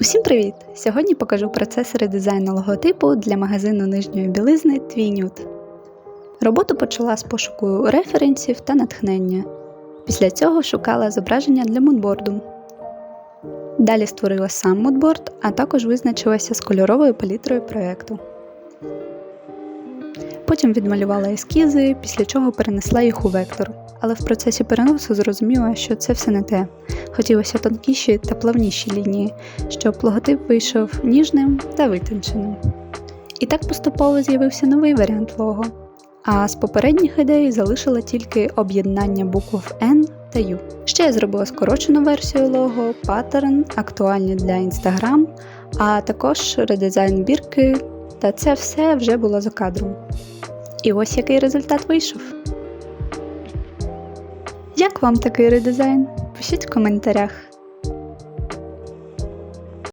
Усім привіт! Сьогодні покажу процес редизайну логотипу для магазину нижньої білизни Твій Нюд. Роботу почала з пошуку референсів та натхнення. Після цього шукала зображення для мудборду. Далі створила сам мудборд, а також визначилася з кольоровою палітрою проєкту. Потім відмалювала ескізи, після чого перенесла їх у вектор. Але в процесі переносу зрозуміла, що це все не те. Хотілося тонкіші та плавніші лінії, щоб логотип вийшов ніжним та витонченим. І так поступово з'явився новий варіант лого. А з попередніх ідей залишила тільки об'єднання букв N та U. Ще я зробила скорочену версію лого, паттерн, актуальні для Instagram, а також редизайн бірки, та це все вже було за кадром. І ось який результат вийшов. Як вам такий редизайн? Пишіть в коментарях.